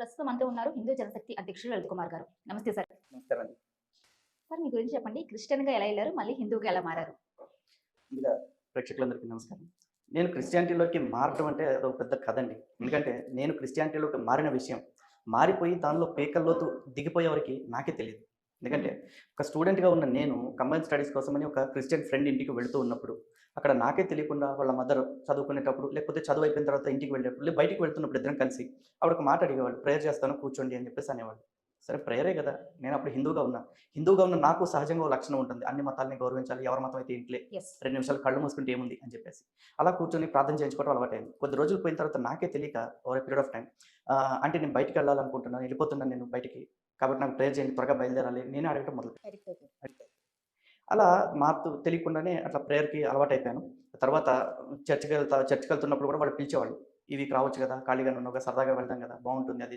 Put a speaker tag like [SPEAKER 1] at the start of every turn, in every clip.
[SPEAKER 1] ప్రస్తుతం అంతా ఉన్నారు హిందూ జనశక్తి అధ్యక్షుడు లలిత్ కుమార్ గారు. నమస్తే సార్.
[SPEAKER 2] నమస్కారం.
[SPEAKER 1] సార్ మీ గురించి చెప్పండి. క్రిస్టియన్గా ఎలా వెళ్ళారు? మళ్ళీ హిందూగా ఎలా మారారు?
[SPEAKER 2] ముందుగా ప్రేక్షకులందరికీ నమస్కారం. నేను క్రిస్టియానిటీలోకి మారడం అంటే అదొక పెద్ద కథ అండి ఎందుకంటే నేను క్రిస్టియానిటీలోకి మారిన విషయం మారిపోయి దానిలో పేకల్లోతు దిగిపోయే వరకు నాకే తెలియదు ఎందుకంటే ఒక స్టూడెంట్గా ఉన్న నేను కంబైన్ స్టడీస్ కోసమని ఒక క్రిస్టియన్ ఫ్రెండ్ ఇంటికి వెళుతూ ఉన్నప్పుడు అక్కడ నాకే తెలియకుండా వాళ్ళ మదర్ చదువుకునేటప్పుడు లేకపోతే చదువు అయిపోయిన తర్వాత ఇంటికి వెళ్ళేటప్పుడు లేదా బయటికి వెళ్తున్నప్పుడు ఇద్దరం కలిసి ఆవిడ ఒక మాట అడిగేవాళ్ళు ప్రేయర్ చేస్తాను కూర్చోండి అని చెప్పేసి అనేవాళ్ళు. సరే ప్రేయరే కదా నేను అప్పుడు హిందూగా ఉన్నా. హిందూగా ఉన్న నాకు సహజంగా ఒక లక్షణం ఉంటుంది. అన్ని మతాలని గౌరవించాలి ఎవరి మతం అయితే ఇంట్లే. రెండు నిమిషాలు కళ్ళు మూసుకుంటే ఏముంది? అని చెప్పేసి. అలా కూర్చొని ప్రార్థన చేయించుకోవడం అలవాటైంది. కొద్ది రోజులు పోయిన తర్వాత నాకే తెలియక ఓవర్ పీరియడ్ ఆఫ్ టైం అంటే నేను బయటికి వెళ్ళాలనుకుంటున్నాను వెళ్ళిపోతున్నాను నేను బయటికి. కాబట్టి నాకు ప్రేయర్ చేయండి త్వరగా బయలుదేరాలి. నేనే అడగటం మొదలు అలా మారుతూ తెలియకుండానే అట్లా ప్రేయర్కి అలవాటు అయిపోయాను తర్వాత చర్చికి వెళ్తా చర్చికి వెళ్తున్నప్పుడు కూడా వాళ్ళు పిలిచేవాళ్ళు. వీక్ రావచ్చు కదా ఖాళీగా ఉన్నావు సరదాగా వెళ్దాం కదా బాగుంటుంది అది.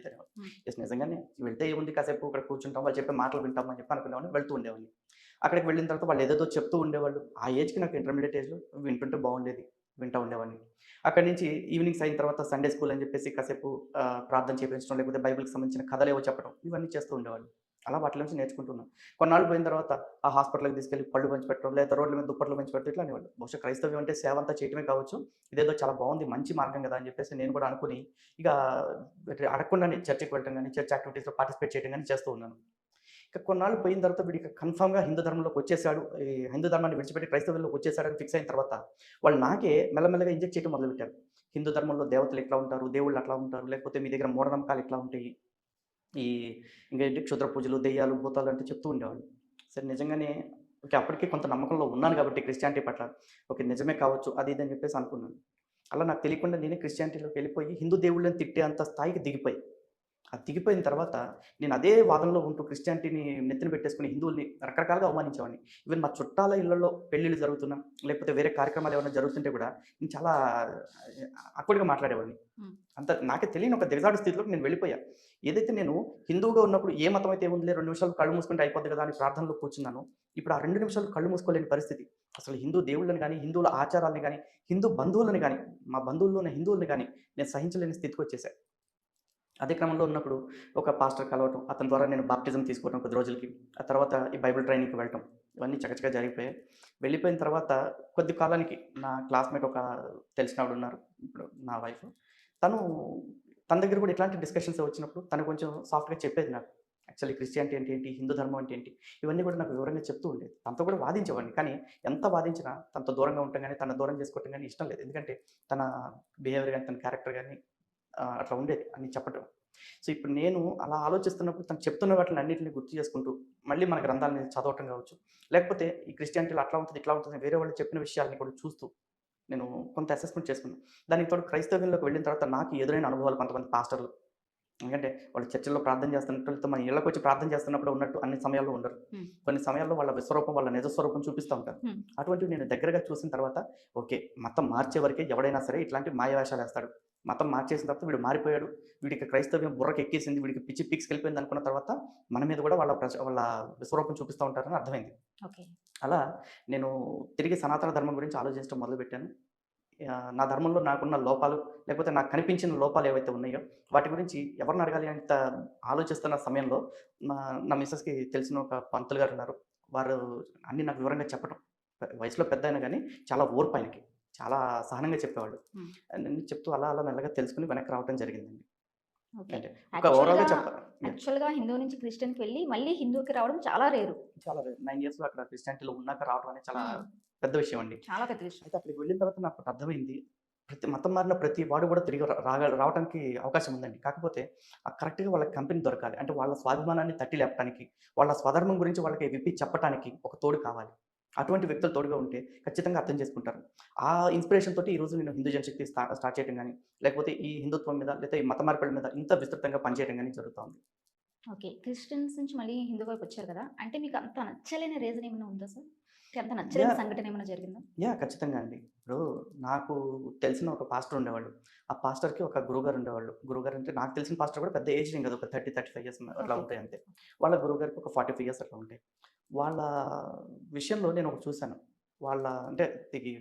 [SPEAKER 2] ఎస్ నిజంగానే వెళ్తే ఏముంది? కాసేపు ఇక్కడ కూర్చుంటాం వాళ్ళు చెప్పే మాటలు వింటాం అని చెప్పి అనుకునేవాడిని వెళ్తూ ఉండేవాడిని. అక్కడికి వెళ్ళిన తర్వాత వాళ్ళు ఏదేదో చెప్తూ ఉండేవాళ్ళు. ఆ ఏజ్కి నాకు ఇంటర్మీడియట్ ఏజ్లో వింటుంటే బాగుండేది. వింటూ ఉండేవాడిని. అక్కడి నుంచి ఈవినింగ్స్ అయిన తర్వాత సండే స్కూల్ అని చెప్పేసి కాసేపు ప్రార్థన చేయించడం లేకపోతే బైబిల్కి సంబంధించిన కథలు ఏవో చెప్పడం ఇవన్నీ చేస్తూ ఉండేవాడిని. అలా వాటి నుంచి నేర్చుకుంటున్నాను. కొన్నాళ్ళు పోయిన తర్వాత ఆ హాస్పిటల్కి తీసుకెళ్ళి పళ్ళు పంచిపెట్టడం లేదా రోడ్ల మీద దుప్పట్లు పంచిపెట్టడం ఇట్లా అనేవాళ్ళు బహుశా క్రైస్తవ్యం అంటే సేవ అంతా చేయటమే కావచ్చు ఇదేదో చాలా బాగుంది మంచి మార్గం కదా అని చెప్పేసి నేను కూడా అనుకుని ఇక అడగకుండానే చర్చకి వెళ్ళటం కానీ చర్చ్ యాక్టివిటీస్లో పార్టిసిపేట్ చేయడం కానీ చేస్తూ ఉన్నాను. ఇక కొన్నాళ్ళు పోయిన తర్వాత వీడికి కన్ఫామ్గా హిందూ ధర్మంలోకి వచ్చేసాడు. ఈ హిందూ ధర్మాన్ని విడిచిపెట్టి క్రైస్తవుల్లోకి వచ్చేసాడని ఫిక్స్ అయిన తర్వాత వాళ్ళు నాకే మెల్లమెల్లగా ఇంజెక్ట్ చేయడం మొదలుపెట్టారు. హిందూ ధర్మంలో దేవతలు ఎట్లా ఉంటారు? దేవుళ్ళు అట్లా ఉంటారు? లేకపోతే మీ దగ్గర మూఢనమ్మకాలు ఎట్లా ఉంటాయి? ఈ ఇంకా క్షుద్ర పూజలు దెయ్యాలు భూతాలు అంటే చెప్తూ ఉండేవాళ్ళు. సరే నిజంగానే ఓకే అప్పటికే కొంత నమ్మకంలో ఉన్నాను కాబట్టి క్రిస్టియానిటీ పట్ల ఓకే నిజమే కావచ్చు అది ఇది అని చెప్పేసి అనుకున్నాను. అలా నాకు తెలియకుండా నేనే క్రిస్టియానిటీలోకి వెళ్ళిపోయి హిందూ దేవుళ్ళని తిట్టే అంత స్థాయికి దిగిపోయి ఆ దిగిపోయిన తర్వాత నేను అదే వాదనలో ఉంటూ క్రిస్టియానిటీని నెత్తిన పెట్టేసుకుని హిందువుల్ని రకరకాలుగా అవమానించేవాడిని. ఈవెన్ మా చుట్టాల ఇళ్ళలో పెళ్ళిళ్ళు జరుగుతున్నా లేకపోతే వేరే కార్యక్రమాలు ఏమైనా జరుగుతుంటే కూడా నేను చాలా అక్కడిగా మాట్లాడేవాడిని. అంత నాకే తెలియని ఒక దిగజాడు స్థితిలోకి నేను వెళ్ళిపోయా. ఏదైతే నేను హిందువుగా ఉన్నప్పుడు ఏ మతం అయితే ఉందిలే రెండు నిమిషాలు కళ్ళు మూసుకుంటే అయిపోద్ది కదా అని ప్రార్థనలో కూర్చున్నాను ఇప్పుడు ఆ రెండు నిమిషాలు కళ్ళు మూసుకోలేని పరిస్థితి. అసలు హిందూ దేవుళ్ళని కానీ హిందువుల ఆచారాలని కానీ హిందూ బంధువులని కానీ మా బంధువుల్లో ఉన్న హిందువుల్ని కానీ నేను సహించలేని స్థితికి వచ్చేసాను అదే క్రమంలో ఉన్నప్పుడు ఒక పాస్టర్ కలవటం అతని ద్వారా నేను బాప్టిజం తీసుకోవడం కొద్ది రోజులకి. ఆ తర్వాత ఈ బైబిల్ ట్రైనింగ్కి వెళ్ళటం ఇవన్నీ చకచకా జరిగిపోయాయి. వెళ్ళిపోయిన తర్వాత కొద్ది కాలానికి నా క్లాస్మేట్ ఒక తెలిసిన ఆవిడ ఉన్నారు ఇప్పుడు నా వైఫ్. తను తన దగ్గర కూడా ఇట్లాంటి డిస్కషన్స్ వచ్చినప్పుడు తను కొంచెం సాఫ్ట్గా చెప్పేది నాకు. యాక్చువల్లీ క్రిస్టియానిటీ అంటే ఏంటి హిందూ ధర్మం అంటే ఏంటి ఇవన్నీ కూడా నాకు వివరంగా చెప్తూ ఉండేది. తనతో కూడా వాదించేవాడిని కానీ ఎంత వాదించినా తనతో దూరంగా ఉండటం కానీ తన దూరం చేసుకోవటం కానీ ఇష్టం లేదు. ఎందుకంటే తన బిహేవియర్ కానీ తన క్యారెక్టర్ కానీ అట్లా ఉండేది అని చెప్పటం. సో ఇప్పుడు నేను అలా ఆలోచిస్తున్నప్పుడు తను చెప్తున్న వాటిని అన్నింటిని గుర్తు చేసుకుంటూ మళ్ళీ మన గ్రంథాలని చదవటం కావచ్చు లేకపోతే ఈ క్రిస్టియానిటీలో అట్లా ఉంటుంది ఇట్లా ఉంటుంది వేరే వాళ్ళు చెప్పిన విషయాలని కూడా చూస్తూ నేను కొంత అసెస్మెంట్ చేసుకున్నాను దానికి తోడు క్రైస్తవ్యంలోకి వెళ్ళిన తర్వాత నాకు ఎదురైన అనుభవాలు కొంతమంది పాస్టర్లు. ఎందుకంటే వాళ్ళు చర్చిల్లో ప్రార్థన చేస్తున్నట్టు మన ఇళ్ళకి వచ్చి ప్రార్థన చేస్తున్నప్పుడు ఉన్నట్టు అన్ని సమయాల్లో ఉండరు. కొన్ని సమయాల్లో వాళ్ళ విశ్వరూపం వాళ్ళ నిజ స్వరూపం చూపిస్తూ ఉంటారు. అటువంటివి నేను దగ్గరగా చూసిన తర్వాత ఓకే మతం మార్చే వరకే ఎవడైనా సరే ఇట్లాంటి మాయవేషాలు వేస్తాడు. మతం మార్చేసిన తర్వాత వీడు మారిపోయాడు. వీడికి క్రైస్తవ్యం బుర్రకి ఎక్కేసింది వీడికి పిచ్చి పిక్స్ వెళ్ళిపోయింది అనుకున్న తర్వాత మన మీద కూడా వాళ్ళ వాళ్ళ విశ్వరూపం చూపిస్తూ ఉంటారని అర్థమైంది. అలా నేను తిరిగి సనాతన ధర్మం గురించి ఆలోచించడం మొదలుపెట్టాను. నా ధర్మంలో నాకున్న లోపాలు లేకపోతే నాకు కనిపించిన లోపాలు ఏవైతే ఉన్నాయో వాటి గురించి ఎవరిని అడగాలి అంత ఆలోచిస్తున్న సమయంలో నా నా మిస్సెస్కి తెలిసిన ఒక పంతులు గారు ఉన్నారు. వారు అన్ని నాకు వివరంగా చెప్పడం వయసులో పెద్ద అయినా కానీ చాలా ఓర్పు ఆయనకి. చాలా సహనంగా చెప్పేవాళ్ళు. నేను చెప్తూ అలా అలా మెల్లగా తెలుసుకుని వెనక్కి రావడం జరిగిందండి. అంటే ఒక ఓవరాల్గా చెప్పాలి
[SPEAKER 1] యాక్చువల్గా హిందూ నుంచి క్రిస్టియన్కి వెళ్ళి మళ్ళీ హిందూకి రావడం చాలా రేరు.
[SPEAKER 2] చాలా నైన్ ఇయర్స్లో అక్కడ క్రిస్టియానిటీలో ఉన్నాక రావడం అనేది చాలా. పెద్ద విషయం అండి.
[SPEAKER 1] చాలా పెద్ద విషయం.
[SPEAKER 2] అయితే అక్కడికి వెళ్ళిన తర్వాత నాకు అర్థమైంది. ప్రతి మతం మారిన ప్రతి వాడు కూడా తిరిగి రాగ రావడానికి అవకాశం ఉందండి. కాకపోతే ఆ కరెక్ట్గా వాళ్ళకి కంపెనీ దొరకాలి. అంటే వాళ్ళ స్వాభిమానాన్ని తట్టి లేపడానికి వాళ్ళ స్వధర్మం గురించి వాళ్ళకి విప్పి చెప్పడానికి ఒక తోడు కావాలి. అటువంటి వ్యక్తులు తోడుగా ఉంటే ఖచ్చితంగా అర్థం చేసుకుంటారు. ఆ ఇన్స్పిరేషన్ తోటి ఈ రోజు నేను హిందూ జనశక్తి స్టా స్టార్ట్ చేయడం కానీ లేకపోతే ఈ హిందుత్వం మీద లేకపోతే ఈ మత మార్పిడి మీద ఇంత విస్తృతంగా పనిచేయడం కానీ జరుగుతుంది.
[SPEAKER 1] ఓకే. క్రిస్టియన్స్ నుంచి మళ్ళీ హిందూ వైపు వచ్చారు కదా అంటే మీకు అంత నచ్చలేని రీజన్ ఏమైనా ఉందా సార్? అంత నచ్చలేని. సంఘటన ఏమైనా జరిగిందా?
[SPEAKER 2] యా ఖచ్చితంగా అండి. ఇప్పుడు నాకు తెలిసిన ఒక పాస్టర్ ఉండేవాళ్ళు. ఆ పాస్టర్కి ఒక గురుగారు ఉండేవాళ్ళు. గురుగారు అంటే నాకు తెలిసిన పాస్టర్ కూడా పెద్ద ఏజ్ కదా ఒక థర్టీ థర్టీ ఫైవ్ ఇయర్స్ అట్లా. ఉంటాయి అంతే. వాళ్ళ గురుగారికి ఒక ఫార్టీ ఫైవ్ ఇయర్స్ అట్లా ఉంటాయి. వాళ్ళ విషయంలో నేను ఒకటి చూశాను. వాళ్ళ అంటే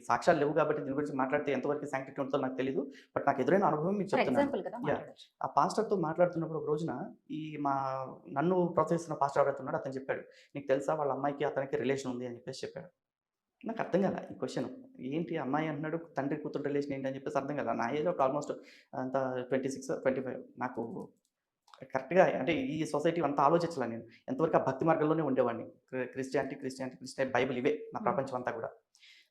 [SPEAKER 2] సాక్ష్యాలు లేవు కాబట్టి దీని గురించి మాట్లాడితే ఎంతవరకు శాంక్టిటీ ఉంటుందో నాకు తెలియదు బట్ నాకు ఎదురైన అనుభవం మీకు చెప్తున్నాను.
[SPEAKER 1] కదా
[SPEAKER 2] ఆ పాస్టర్తో మాట్లాడుతున్నప్పుడు ఒక రోజున ఈ మా నన్ను ప్రోత్సహిస్తున్న పాస్టర్ ఎవరైతే ఉన్నాడో అతను చెప్పాడు. నీకు తెలుసా వాళ్ళ అమ్మాయికి అతనికి రిలేషన్ ఉంది అని చెప్పేసి చెప్పాడు. నాకు అర్థం కాల ఈ క్వశ్చన్ ఏంటి అమ్మాయి అంటున్నాడు? తండ్రి కూతురు రిలేషన్ ఏంటి? అని చెప్పేసి అర్థం కాల. నా ఏజ్ ఆల్మోస్ట్ అంత ట్వంటీ సిక్స్ ట్వంటీ ఫైవ్ నాకు కరెక్ట్గా అంటే ఈ సొసైటీ అంత ఆలోచించాల నేను. ఎంతవరకు ఆ భక్తి మార్గంలోనే ఉండేవాడిని. క్రి- క్రిస్టియానిటీ క్రిస్టియానిటీ క్రిస్టియన్ బైబిల్ ఇవే నా. ప్రపంచం అంతా కూడా.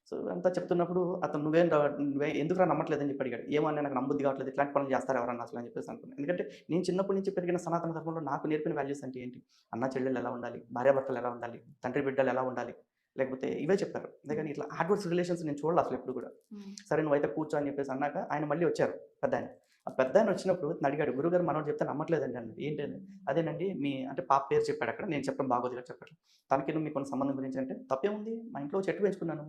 [SPEAKER 2] సో అంతా చెప్తున్నప్పుడు అతను నువ్వేం నువ్వే ఎందుకు రా నమ్మట్లేదని చెప్పి అడిగాడు. ఏమన్నా నాకు నమ్మబుద్ధి కావట్లేదు ఇట్లాంటి పనులు చేస్తారు ఎవరన్నా అసలు అని చెప్పేసి అనుకున్నాను. ఎందుకంటే నేను చిన్నప్పటి నుంచి పెరిగిన సనాతన ధర్మంలో నాకు నేర్పిన వాల్యూస్ అంటే ఏంటి? అన్న చెల్లెలు ఎలా ఉండాలి? భార్యాభర్తలు ఎలా ఉండాలి? తండ్రి బిడ్డలు ఎలా ఉండాలి? లేకపోతే ఇవే చెప్పారు. అంతేగాని ఇట్లా ఆడ్వర్స్ రిలేషన్స్ నేను చూడాలి అసలు ఎప్పుడు కూడా. సరే నువ్వైతే కూర్చో అని చెప్పేసి అన్నాక ఆయన మళ్ళీ వచ్చారు పెద్ద ఆయన. ఆ పెద్ద ఆయన వచ్చినప్పుడు అడిగాడు గురుగారు మనోడు చెప్తే నమ్మట్లేదండి అన్నది ఏంటి అని అదేనండి మీ అంటే పాప పేరు చెప్పాడు అక్కడ నేను చెప్పడం బాగోదుగా చెప్పాడు తనకి మీకు కొన్ని సంబంధం గురించి అంటే తప్పేముంది? మా ఇంట్లో చెట్టు పెంచుకున్నాను.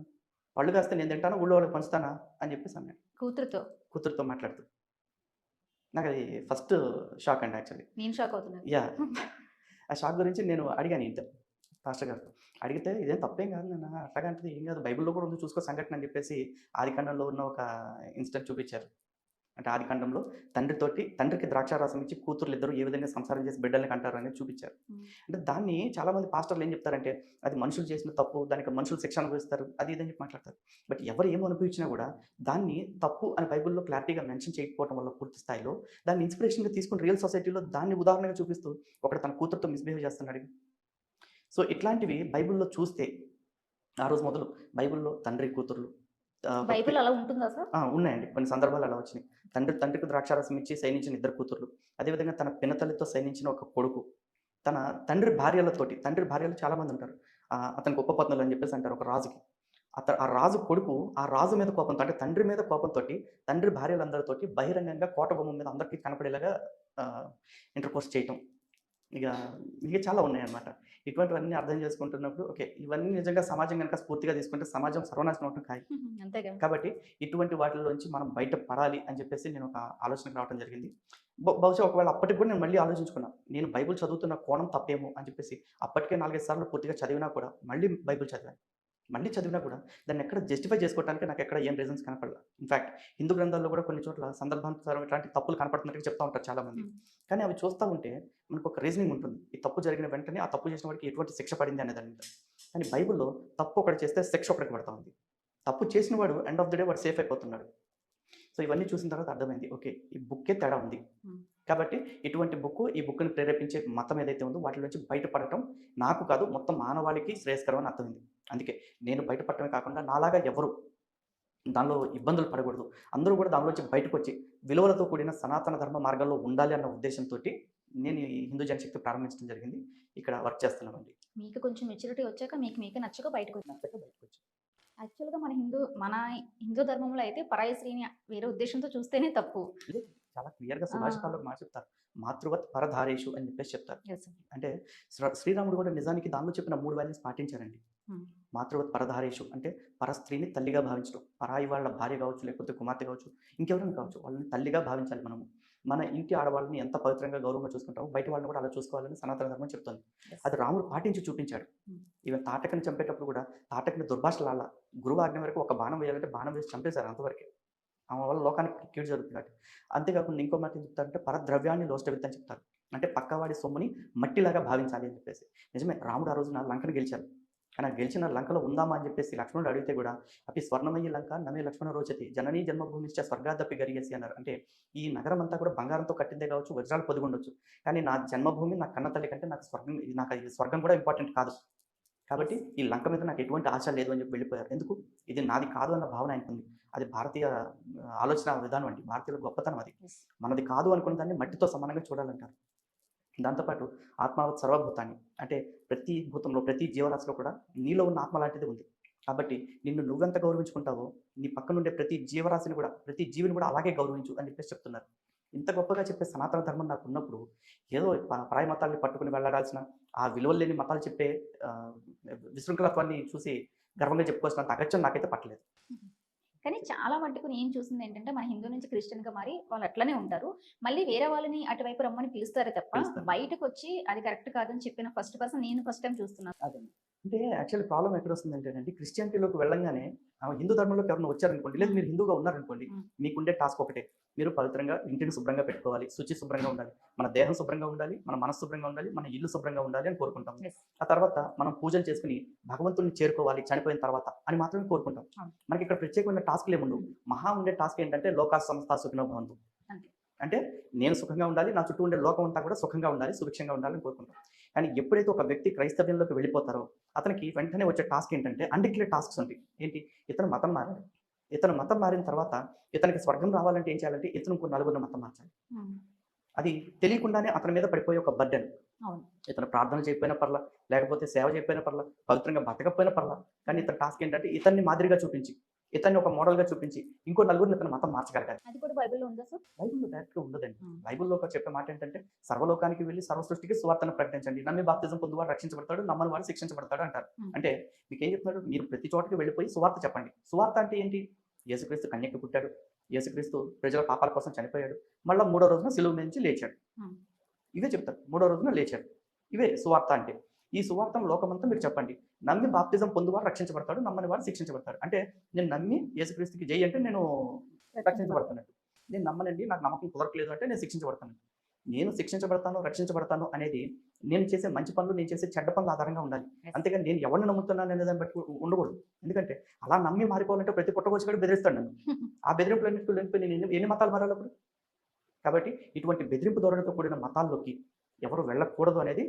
[SPEAKER 2] పళ్ళు కాస్తే నేను తింటాను? ఊళ్ళో వాళ్ళకి పంచుతానా? అని చెప్పేసి అన్నాడు.
[SPEAKER 1] కూతురుతో?
[SPEAKER 2] కూతురుతో మాట్లాడుతూ. నాకు అది ఫస్ట్ షాక్ అండి యాక్చువల్లీ
[SPEAKER 1] నేను షాక్ అవుతున్నాను
[SPEAKER 2] యా ఆ షాక్ గురించి నేను అడిగాను ఇంత పాస్టర్ గారు అడిగితే ఇదేం తప్పేం కాదు నాన్న అట్లాగంటది ఏం కాదు బైబిల్లో కూడా ఉంది చూసుకో సంఘటన అని చెప్పేసి ఆదికాండంలో ఉన్న ఒక ఇన్సిడెంట్ చూపించారు. అంటే ఆదికాండంలో తండ్రితోటి తండ్రికి ద్రాక్షారసం ఇచ్చి కూతుర్లు ఇద్దరు ఏ విధంగా సంసారం చేసి బిడ్డల్ని కంటారు అనేది చూపించారు. అంటే దాన్ని చాలా మంది పాస్టర్లు ఏం చెప్తారంటే అది మనుషులు చేసిన తప్పు దానికి మనుషులు శిక్ష అనుభవిస్తారు అది ఇదని చెప్పి మాట్లాడతారు. బట్ ఎవరు ఏం అనుభవించినా కూడా దాన్ని తప్పు అని బైబిల్లో క్లారిటీగా మెన్షన్ చేయకపోవడం వల్ల పూర్తి స్థాయిలో దాన్ని ఇన్స్పిరేషన్గా తీసుకుని రియల్ సొసైటీలో దాన్ని ఉదాహరణగా చూపిస్తూ ఒకడు తన కూతురుతో మిస్బిహేవ్ చేస్తున్నాడు. సో ఇట్లాంటివి బైబిల్లో చూస్తే ఆ రోజు మొదలు బైబిల్లో తండ్రి కూతుర్లు భక్తి-
[SPEAKER 1] బైబిల్ అలా ఉంటుందా సార్?
[SPEAKER 2] ఉన్నాయండి. కొన్ని సందర్భాలు అలా వచ్చినాయి. తండ్రి తండ్రికి ద్రాక్షారసం ఇచ్చి సైనించిన ఇద్దరు కూతుర్లు. అదేవిధంగా తన పినతల్లితో సైనించిన ఒక కొడుకు. తన తండ్రి భార్యలతోటి తండ్రి భార్యలు చాలా మంది ఉంటారు. ఆ, అతనికి గొప్ప పత్నులు అని చెప్పేసి అంటారు ఒక రాజుకి. అత ఆ రాజు కొడుకు ఆ రాజు మీద కోపంతో అంటే తండ్రి మీద కోపంతో తండ్రి భార్యలందరితోటి బహిరంగంగా కోట బొమ్మ మీద అందరికీ కనపడేలాగా ఇంటర్కోర్స్ చేయటం. ఇక ఇక చాలా ఉన్నాయన్నమాట. ఇటువంటివన్నీ అర్థం చేసుకుంటున్నప్పుడు ఓకే ఇవన్నీ నిజంగా సమాజం కనుక స్ఫూర్తిగా తీసుకుంటే సమాజం సర్వనాశనం అవటం ఖాయం కాబట్టి ఇటువంటి వాటిలోంచి మనం బయట పడాలి అని చెప్పేసి నేను ఒక ఆలోచనకు రావడం జరిగింది. బహు- బహుశా ఒకవేళ అప్పటికి కూడా నేను మళ్ళీ ఆలోచించుకున్నాను నేను బైబిల్ చదువుతున్న కోణం తప్పేమో అని చెప్పేసి అప్పటికే నాలుగైదు సార్లు పూర్తిగా చదివినా కూడా మళ్ళీ బైబిల్ చదివాను మళ్ళీ చదివినా కూడా దాన్ని ఎక్కడ జస్టిఫై చేసుకోవడానికి నాకు ఎక్కడ ఏం రీజన్స్ కనపడలేదు ఇన్ఫాక్ట్ హిందూ గ్రంథాల్లో కూడా కొన్ని చోట్ల సందర్భానుసారం ఇట్లాంటి తప్పులు కనపడుతున్నట్టు చెప్తా ఉంటారు చాలా మంది
[SPEAKER 1] Hmm.
[SPEAKER 2] కానీ అవి చూస్తూ ఉంటే మనకు ఒక రీజనింగ్ ఉంటుంది. ఈ తప్పు జరిగిన వెంటనే ఆ తప్పు చేసిన వాడికి ఎటువంటి శిక్ష పడింది అనేది దాని మీద. కానీ బైబిల్లో తప్పు ఒకటి చేస్తే శిక్ష ఒకటికి పడతా ఉంది. తప్పు చేసిన వాడు ఎండ్ ఆఫ్ ద డే వాడు సేఫ్ అయిపోతున్నాడు. సో ఇవన్నీ చూసిన తర్వాత అర్థమైంది ఓకే ఈ బుక్కే తేడా ఉంది. కాబట్టి ఇటువంటి బుక్ ఈ బుక్ని ప్రేరేపించే మతం ఏదైతే ఉందో వాటి నుంచి బయటపడటం నాకు కాదు మొత్తం మానవాళికి శ్రేయస్కరం అని అర్థమైంది. అందుకే నేను బయటపడటమే కాకుండా నాలాగా ఎవరు దానిలో ఇబ్బందులు పడకూడదు. అందరూ కూడా దానిలోంచి బయటకు వచ్చి విలువలతో కూడిన సనాతన ధర్మ మార్గంలో ఉండాలి అన్న ఉద్దేశంతో నేను ఈ హిందూ జనశక్తి ప్రారంభించడం జరిగింది. ఇక్కడ వర్క్ చేస్తున్నామండి.
[SPEAKER 1] మీకు కొంచెం మెచ్యూరిటీ వచ్చాక మీకు మీకు నచ్చక బయటకు
[SPEAKER 2] నచ్చక బయటకు వచ్చి
[SPEAKER 1] యాక్చువల్గా మన హిందూ మన హిందూ ధర్మంలో అయితే పరాయి స్త్రీని వేరే ఉద్దేశంతో చూస్తేనే తప్పు.
[SPEAKER 2] చాలా క్లియర్గా సుభాషితాల్లో ఒక మాట చెప్తారు. మాతృవత్ పరధారేషు అని చెప్పేసి చెప్తారు. అంటే శ్ర- శ్రీరాముడు కూడా నిజానికి దానిలో చెప్పిన మూడు వాల్యూస్ పాటించారండి. మాతృవత్ పరధారేషు అంటే పరస్త్రీని తల్లిగా భావించడం పరాయి వాళ్ళ భార్య కావచ్చు లేకపోతే కుమార్తె కావచ్చు ఇంకెవరైనా కావచ్చు వాళ్ళని తల్లిగా భావించాలి మనము. మన ఇంటి ఆడవాళ్ళని ఎంత పవిత్రంగా గౌరవంగా చూసుకుంటామో బయట వాళ్ళని కూడా అలా చూసుకోవాలని సనాతన ధర్మం చెప్తుంది. అది రాముడు పాటించి చూపించాడు. ఈవెన్ తాటకని చంపేటప్పుడు కూడా తాటకని దుర్భాషలాల గురువు ఆజ్ఞ వరకు ఒక బాణం వేయాలంటే బాణం వేసి చంపేశారు అంతవరకే. ఆమె వల్ల లోకానికి కీడు జరుగుతుంది కాబట్టి. అంతేకాకుండా ఇంకో మాట ఏం చెప్తారంటే పరద్రవ్యాన్ని లోష్టవిత్ అని చెప్తారు. అంటే పక్కవాడి సొమ్ముని మట్టిలాగా భావించాలి అని చెప్పేసి. నిజమే రాముడు ఆ రోజున లంకను గెలిచారు కానీ గెలిచిన లంకలో ఉందామా అని చెప్పేసి లక్ష్మణుడు అడిగితే కూడా అవి స్వర్ణమయ్యి లంక నమే లక్ష్మణ రోచతి జననీ జన్మభూమిశ్చ స్వర్గాదపి గరియేసి అన్నారు. అంటే ఈ నగరం అంతా కూడా బంగారంతో కట్టిందే కావచ్చు వజ్రాలు పొదిగి ఉండొచ్చు కానీ నా జన్మభూమి నా కన్న తల్లి కంటే నాకు స్వర్గం ఇది నాకు ఈ స్వర్గం కూడా ఇంపార్టెంట్ కాదు. కాబట్టి ఈ లంక మీద నాకు ఎటువంటి ఆశ లేదు అని చెప్పి వెళ్ళిపోయారు. ఎందుకు? ఇది నాది కాదు అన్న భావన ఆయనకుంది అది భారతీయ ఆలోచన విధానం అండి. భారతీయుల గొప్పతనం అది. మనది కాదు అనుకున్న దాన్ని మట్టితో సమానంగా చూడాలంటారు. దాంతోపాటు ఆత్మావత్ సర్వభూతాన్ని అంటే ప్రతి భూతంలో ప్రతి జీవరాశిలో కూడా నీలో ఉన్న ఆత్మ లాంటిది ఉంది. కాబట్టి నిన్ను నువ్వెంత గౌరవించుకుంటావో నీ పక్కనుండే ప్రతి జీవరాశిని కూడా ప్రతి జీవిని కూడా అలాగే గౌరవించు అని చెప్పేసి చెప్తున్నారు. ఇంత గొప్పగా చెప్పే సనాతన ధర్మం నాకు ఉన్నప్పుడు ఏదో ప్రాయ మతాల్ని పట్టుకుని వెళ్ళడాల్సిన ఆ విలువలు లేని మతాలు చెప్పే విశృంఖలత్వాన్ని చూసి గర్వంగా చెప్పుకోవాల్సినంత అగత్యం నాకైతే పట్టలేదు.
[SPEAKER 1] కానీ చాలా మట్టుకు నేను చూసింది ఏంటంటే మన హిందూ నుంచి క్రిస్టియన్గా మారి వాళ్ళు అట్లనే ఉంటారు. మళ్ళీ వేరే వాళ్ళని అటువైపు రమ్మని పిలుస్తారే తప్ప. బయటకు వచ్చి అది కరెక్ట్ కాదని చెప్పిన ఫస్ట్ పర్సన్ నేను ఫస్ట్ టైం చూస్తున్నాను.
[SPEAKER 2] అదే. అంటే యాక్చువల్లీ ప్రాబ్లం ఎక్కడ వస్తుంది అంటే క్రిస్టియానిటీలోకి వెళ్ళంగానే హిందూ ధర్మంలోకి ఎవరైనా వచ్చారనుకోండి లేదు మీరు హిందూగా ఉన్నారనుకోండి. మీకుండే టాస్క్ ఒకటే మీరు పవిత్రంగా ఇంటిని శుభ్రంగా పెట్టుకోవాలి శుచి శుభ్రంగా ఉండాలి మన దేహం శుభ్రంగా ఉండాలి మన మనసు శుభ్రంగా ఉండాలి మన ఇల్లు శుభ్రంగా ఉండాలి అని కోరుకుంటాం. ఆ తర్వాత మనం పూజలు చేసుకుని భగవంతుని చేరుకోవాలి చనిపోయిన తర్వాత అని మాత్రమే కోరుకుంటాం. మనకి ఇక్కడ ప్రత్యేకమైన టాస్క్లు ఏముండవు మహా ఉండే టాస్క్ ఏంటంటే లోకా సంస్థ సుఖినో భవంతు. అంటే నేను సుఖంగా ఉండాలి నా చుట్టూ ఉండే లోకం అంతా కూడా సుఖంగా ఉండాలి సుభిక్షంగా ఉండాలని కోరుకుంటాం కానీ ఎప్పుడైతే ఒక వ్యక్తి క్రైస్తవ్యంలోకి వెళ్ళిపోతారో అతనికి వెంటనే వచ్చే టాస్క్ ఏంటంటే అన్డిక్లేర్ టాస్క్స్ ఉంటాయి. ఏంటి? ఇతను మతం మారాడు. ఇతను మతం మారిన తర్వాత ఇతనికి స్వర్గం రావాలంటే ఏం చేయాలంటే ఇతను ఇంకో నలుగురు మతం మార్చాలి. అది తెలియకుండానే అతని మీద పడిపోయే ఒక బర్డెన్. ఇతను ప్రార్థన చేయకపోయినా పర్లా లేకపోతే సేవ చేయకపోయినా పర్లా పవిత్రంగా బతకపోయినా పర్లా కానీ ఇతని టాస్క్ ఏంటంటే ఇతన్ని మాదిరిగా చూపించి ఇతన్ని ఒక మోడల్గా చూపించి ఇంకో నలుగురిని ఇతను మతం మార్చగలగాలి.
[SPEAKER 1] అది కూడా బైబిల్లో ఉందా సార్?
[SPEAKER 2] బైబిల్లో డైరెక్ట్గా ఉండదండి.
[SPEAKER 1] ఉమ్,
[SPEAKER 2] బైబిల్లో ఒక చెప్పే మాట ఏంటంటే సర్వలోకానికి వెళ్ళి సర్వ సృష్టికి సువార్తను ప్రకటించండి. నమ్మి బాప్తిజం పొందువాడు రక్షించబడతాడు నమ్మని వాడు శిక్షించబడతాడు అంటారు. అంటే మీకు ఏం చెప్తున్నాడు? మీరు ప్రతి చోటకి వెళ్ళిపోయి సువార్త చెప్పండి. సువార్త అంటే ఏంటి? యేసుక్రీస్తు కన్యకి పుట్టాడు. యేసుక్రీస్తు ప్రజల పాపాల కోసం చనిపోయాడు. మళ్ళీ మూడో రోజున సిలువ నుంచి లేచాడు. ఇవే చెప్తారు. మూడో రోజున లేచాడు. ఇవే సువార్త అంటే. ఈ సువార్తను లోకమంతా మీరు చెప్పండి. నమ్మి బాప్తిజం పొందువాడు రక్షించబడతాడు నమ్మని వాడు శిక్షించబడతాడు అంటే నేను నమ్మి యేసుక్రీస్తుకి జై అంటే నేను రక్షించబడతాను. నేను నమ్మనండి నాకు నమ్మకం కుదరట్లేదు అంటే నేను శిక్షించబడతాను నేను శిక్షించబడతాను రక్షించబడతాను అనేది నేను చేసే మంచి పనులు నేను చేసే చెడ్డ పనులు ఆధారంగా ఉండాలి. అంతేగాని నేను ఎవరిని నమ్ముతున్నాను అనే దాన్ని బట్టి ఉండకూడదు. ఎందుకంటే అలా నమ్మి మారిపోవాలంటే ప్రతి పుట్టకొచ్చి కూడా బెదిరిస్తాడు నన్ను. ఆ వెళ్ళిపోయి నేను ఎన్ని- మతాలు మారాలి అప్పుడు? కాబట్టి ఇటువంటి బెదిరింపు ధోరణితో కూడిన మతాల్లోకి ఎవరు వెళ్ళకూడదు అనేది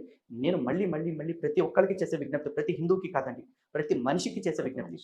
[SPEAKER 2] నేను మళ్ళీ మళ్ళీ మళ్ళీ ప్రతి ఒక్కరికి చేసే విజ్ఞప్తి ప్రతి హిందూకి కాదండి ప్రతి మనిషికి చేసే విజ్ఞప్తి.